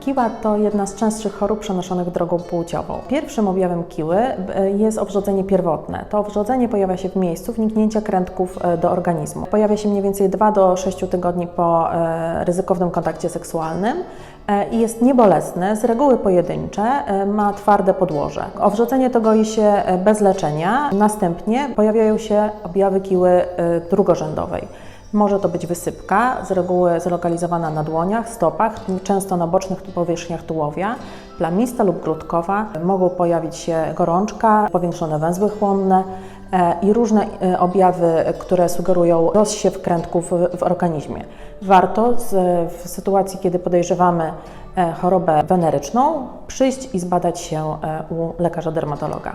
Kiła to jedna z częstszych chorób przenoszonych drogą płciową. Pierwszym objawem kiły e, jest owrzodzenie pierwotne. To owrzodzenie pojawia się w miejscu wniknięcia krętków e, do organizmu. Pojawia się mniej więcej 2 do 6 tygodni po e, ryzykownym kontakcie seksualnym i jest niebolesne, z reguły pojedyncze, ma twarde podłoże. Owrzodzenie to goi się bez leczenia. Następnie pojawiają się objawy kiły drugorzędowej. Może to być wysypka, z reguły zlokalizowana na dłoniach, stopach, często na bocznych powierzchniach tułowia, plamista lub grudkowa. Mogą pojawić się gorączka, powiększone węzły chłonne e, i różne e, objawy, które sugerują rozsiew krętków w, organizmie. Warto w sytuacji, kiedy podejrzewamy e, chorobę weneryczną, przyjść i zbadać się u lekarza dermatologa.